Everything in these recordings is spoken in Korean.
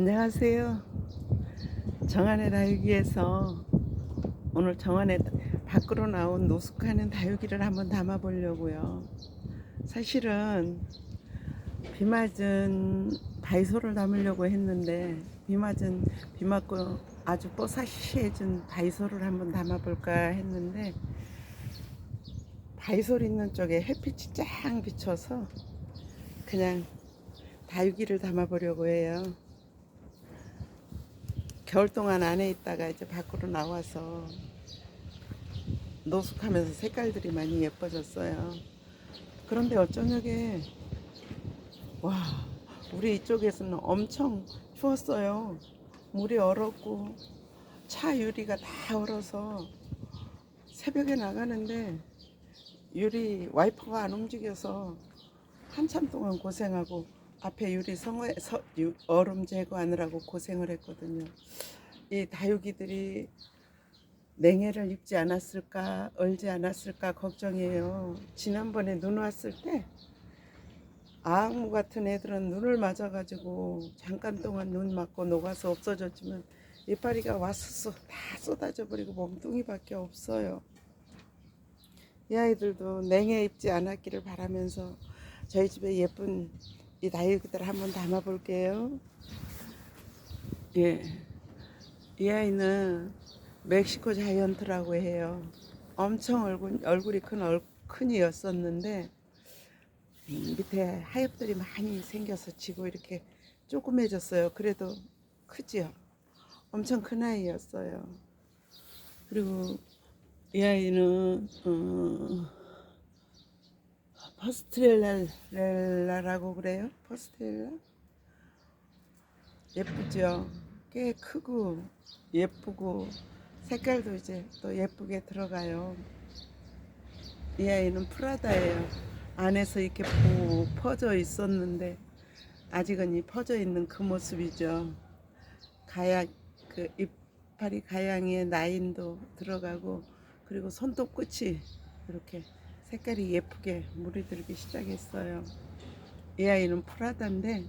안녕하세요. 정안의 다육이에서 오늘 정안의 밖으로 나온 노숙하는 다육이를 한번 담아 보려고요. 사실은 비 맞은 바이소를 담으려고 했는데 비 맞은 비 맞고 아주 뽀사시해진 바이소를 한번 담아 볼까 했는데 바이솔 있는 쪽에 햇빛이 쫙 비쳐서 그냥 다육이를 담아 보려고 해요. 겨울 동안 안에 있다가 이제 밖으로 나와서 노숙하면서 색깔들이 많이 예뻐졌어요. 그런데 어쩌냐게 와 우리 이쪽에서는 엄청 추웠어요. 물이 얼었고 차 유리가 다 얼어서 새벽에 나가는데 유리 와이퍼가 안 움직여서 한참 동안 고생하고 앞에 유리 성에 서, 유- 얼음 제거하느라고 고생을 했거든요. 이 다육이들이 냉해를 입지 않았을까, 얼지 않았을까 걱정이에요. 지난번에 눈 왔을 때 아무 같은 애들은 눈을 맞아가지고 잠깐 동안 눈 맞고 녹아서 없어졌지만 이파리가 와스스 다 쏟아져 버리고 몽둥이밖에 없어요. 이 아이들도 냉해 입지 않았기를 바라면서 저희 집에 예쁜 이 다육이들 한번 담아 볼게요. 예. 이 아이는 멕시코 자이언트라고 해요. 엄청 얼굴, 얼굴이 큰 얼 큰이였었는데 음, 밑에 하엽들이 많이 생겨서 지고 이렇게 조그매졌어요. 그래도 크지요. 엄청 큰 아이였어요. 그리고 이 아이는 어, 퍼스트렐라라고 그래요? 퍼스트렐라? 예쁘죠? 꽤 크고 예쁘고 색깔도 이제 또 예쁘게 들어가요. 이 아이는 프라다예요. 안에서 이렇게 푹 퍼져 있었는데 아직은 이 퍼져 있는 그 모습이죠. 가양 그 이파리 가양의 라인도 들어가고 그리고 손톱 끝이 이렇게 색깔이 예쁘게 물이 들기 시작했어요. 이 아이는 프라다인데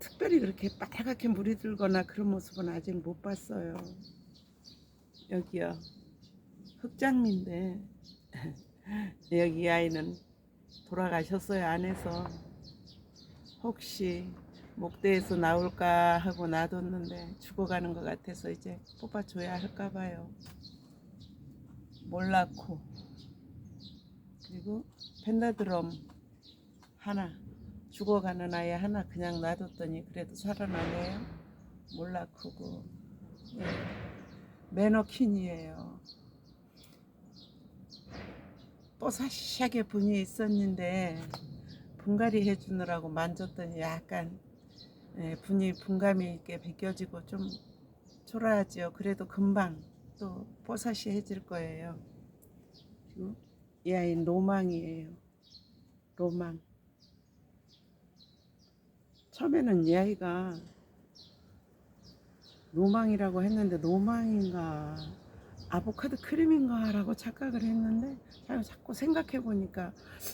특별히 그렇게 빨갛게 물이 들거나 그런 모습은 아직 못 봤어요. 여기요. 흑장미인데 여기 이 아이는 돌아가셨어요 안에서 혹시 목대에서 나올까 하고 놔뒀는데 죽어가는 것 같아서 이제 뽑아줘야 할까 봐요. 몰라코 그리고 펜다드럼 하나 죽어가는 아이 하나 그냥 놔뒀더니 그래도 살아나네요. 몰라코고 예. 매너킨이에요. 뽀사시하게 분이 있었는데 분갈이 해주느라고 만졌더니 약간 예, 분이 분감이 있게 벗겨지고 좀 초라하지요. 그래도 금방 또 뽀사시 해질 거예요. 그리고 이 아이는 로망이에요. 로망. 처음에는 이 아이가 로망이라고 했는데 로망인가 아보카도 크림인가 라고 착각을 했는데 자- 자꾸 생각해 보니까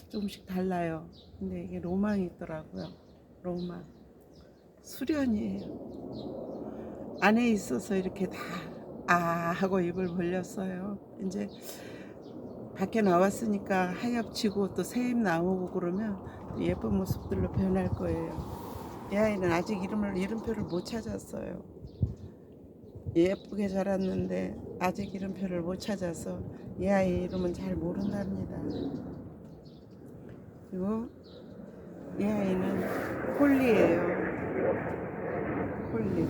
조금씩 달라요. 근데 이게 로망이 있더라고요. 로망. 수련이에요. 안에 있어서 이렇게 다 아 하고 입을 벌렸어요. 이제 밖에 나왔으니까 하얗지고 또 새잎 나오고 그러면 예쁜 모습들로 변할 거예요. 이 아이는 아직 이름을 이름표를 못 찾았어요. 예쁘게 자랐는데 아직 이름표를 못 찾아서 이 아이 이름은 잘 모른답니다. 그리고 이 아이는 홀리예요. 홀리.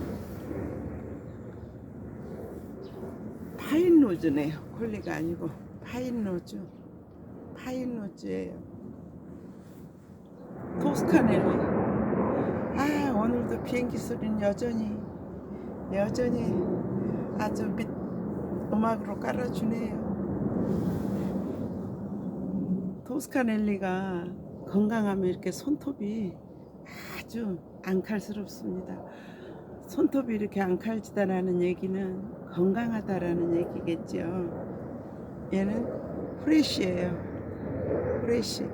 파인 로즈네요. 홀리가 아니고 파인로즈. 파인로즈예요. 토스카넬리. 아 오늘도 비행기 소리는 여전히 여전히 아주 밑 음악으로 깔아주네요. 토스카넬리가 건강하면 이렇게 손톱이 아주 앙칼스럽습니다. 손톱이 이렇게 앙칼지다라는 얘기는 건강하다라는 얘기겠죠. 얘는 프레쉬예요. 프레쉬.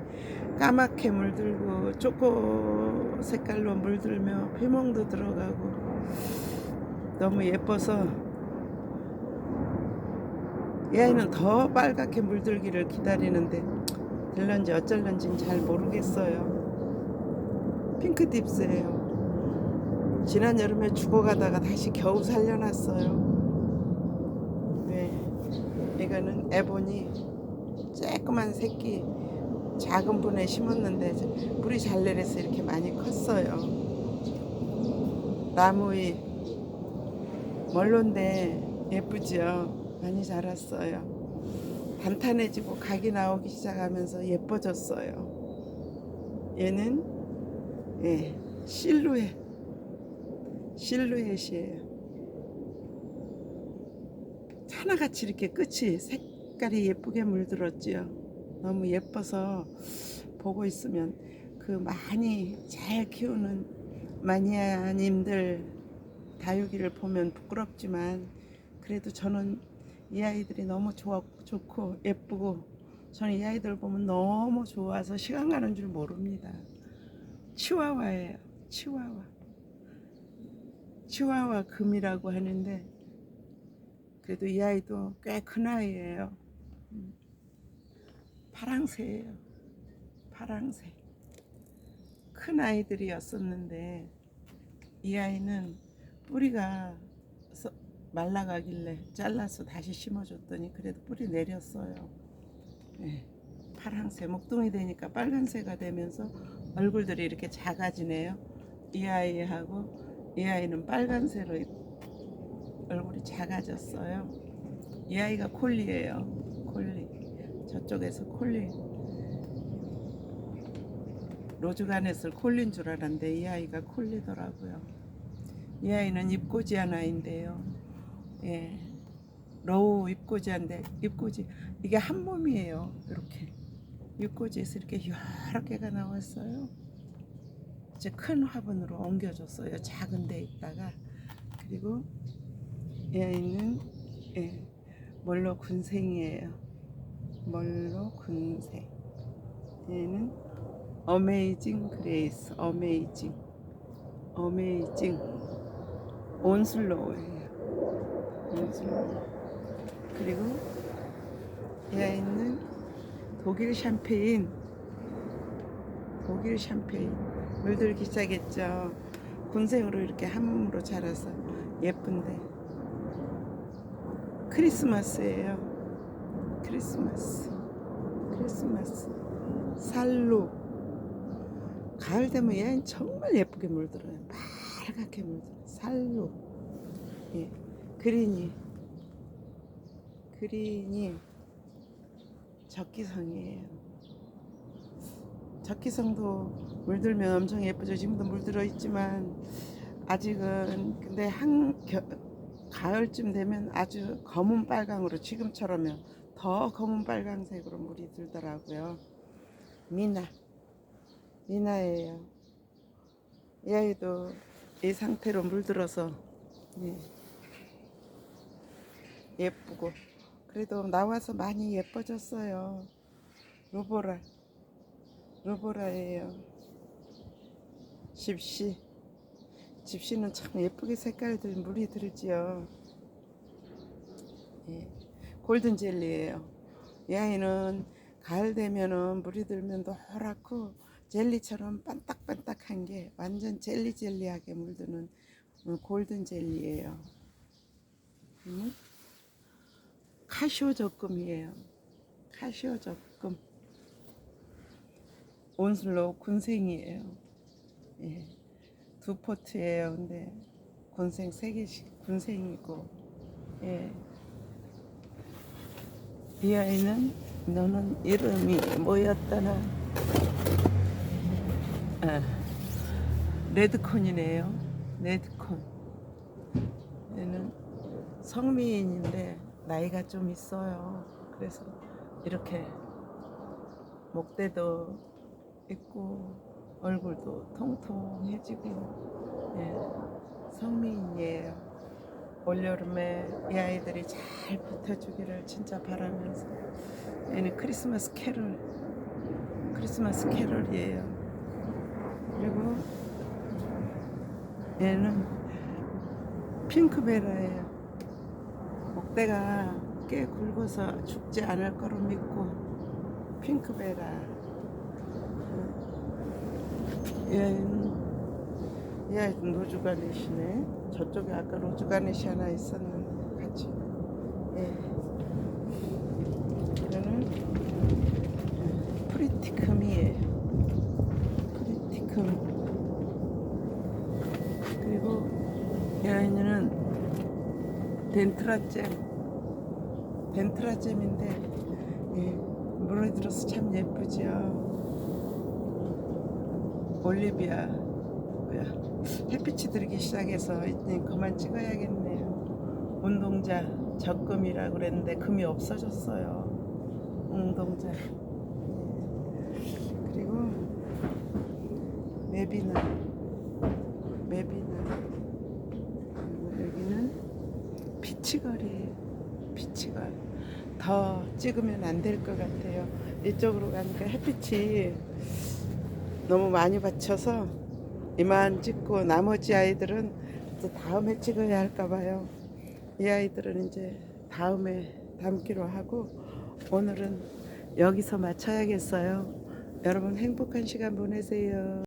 까맣게 물들고 초코 색깔로 물들며 피멍도 들어가고 너무 예뻐서 이 아이는 더 빨갛게 물들기를 기다리는데 될런지 어쩔런지는 잘 모르겠어요. 핑크 딥스예요. 지난 여름에 죽어가다가 다시 겨우 살려놨어요. 네, 이거는 에보니 쬐끄만 새끼 작은 분에 심었는데 물이 잘 내려서 이렇게 많이 컸어요. 나무의 멀론데 예쁘지요? 많이 자랐어요. 단단해지고 각이 나오기 시작하면서 예뻐졌어요. 얘는 예, 실루엣 실루엣이에요. 하나같이 이렇게 끝이 색깔이 예쁘게 물들었지요. 너무 예뻐서 보고 있으면 그 많이 잘 키우는 마니아님들 다육이를 보면 부끄럽지만 그래도 저는 이 아이들이 너무 좋아, 좋고 예쁘고 저는 이 아이들 보면 너무 좋아서 시간 가는 줄 모릅니다. 치와와예요. 치와와. 치와와 금이라고 하는데 그래도 이 아이도 꽤 큰 아이예요. 음. 파랑새예요. 파랑새. 큰 아이들이었었는데 이 아이는 뿌리가 서- 말라가길래 잘라서 다시 심어줬더니 그래도 뿌리 내렸어요. 네. 파랑새 목동이 되니까 빨간새가 되면서 얼굴들이 이렇게 작아지네요. 이 아이하고 이 아이는 빨간새로 얼굴이 작아졌어요. 이 아이가 콜리예요. 콜리. 저쪽에서 콜리. 로즈가넷을 콜린 줄 알았는데 이 아이가 콜리더라고요. 이 아이는 입꼬지한 아이인데요. 예. 로우 입꼬지한데 입꼬지 이게 한 몸이에요. 이렇게 입꼬지에서 이렇게 여러 개가 나왔어요. 이제 큰 화분으로 옮겨줬어요. 작은 데 있다가 그리고 이 아이는 예, 멀로 군생이에요. 멀로 군생. 얘는 어메이징 그레이스, 어메이징, 어메이징 온슬로우예요. 온슬로우. 그리고 이 아이는 독일 샴페인, 독일 샴페인 물들기 시작했죠. 군생으로 이렇게 한 몸으로 자라서 예쁜데 크리스마스예요. 크리스마스. 크리스마스. 살로. 가을 되면 얘는 정말 예쁘게 물들어요. 빨갛게 물들어요. 살로. 예. 그린이. 그린이 적기성이에요. 적기성도 물들면 엄청 예쁘죠. 지금도 물들어 있지만 아직은 근데 한 겨, 가을쯤 되면 아주 검은 빨강으로 지금처럼요. 더 검은 빨강색으로 물이 들더라고요. 미나. 미나예요. 이 아이도 이 상태로 물들어서 예. 예쁘고 그래도 나와서 많이 예뻐졌어요. 루보라. 루보라예요. 집시. 집시는 참 예쁘게 색깔들 물이 들지요. 예. 골든 젤리예요. 이 아이는 가을 되면은 물이 들면 노랗고 젤리처럼 반딱반딱한 게 완전 젤리 젤리하게 물드는 음, 골든 젤리예요. 음? 카시오 적금이에요. 카시오 적금. 온슬로 군생이에요. 예. 두 포트예요. 근데 군생 세 개씩 군생이고 예. 이 아이는 너는 이름이 뭐였더나 아, 레드콘이네요. 레드콘. 얘는 성미인인데 나이가 좀 있어요. 그래서 이렇게 목대도 있고 얼굴도 통통해지고 예, 성미인이에요. 올여름에 이 아이들이 잘 붙어주기를 진짜 바라면서 얘는 크리스마스 캐롤 크리스마스 캐럴이에요. 그리고 얘는 핑크베라예요. 목대가 꽤 굵어서 죽지 않을 거로 믿고 핑크베라. 얘는 이 아이도 로즈가네시네. 저쪽에 아까 로즈가네시 하나 있었는데 같이. 예. 이거는 프리티금이에요. 프리티금. 그리고 이 아이는 덴트라잼. 덴트라잼인데 예, 물에 들어서 참 예쁘죠. 올리비아 뭐야 햇빛이 들기 시작해서 이제 그만 찍어야겠네요. 운동자 적금이라 그랬는데 금이 없어졌어요. 운동자. 예. 그리고 맵이는 맵이는 그리고 여기는 피치걸이에요. 피치걸. 더 찍으면 안 될 것 같아요. 이쪽으로 가니까 햇빛이 너무 많이 받쳐서 이만 찍고 나머지 아이들은 또 다음에 찍어야 할까 봐요. 이 아이들은 이제 다음에 담기로 하고 오늘은 여기서 마쳐야겠어요. 여러분 행복한 시간 보내세요.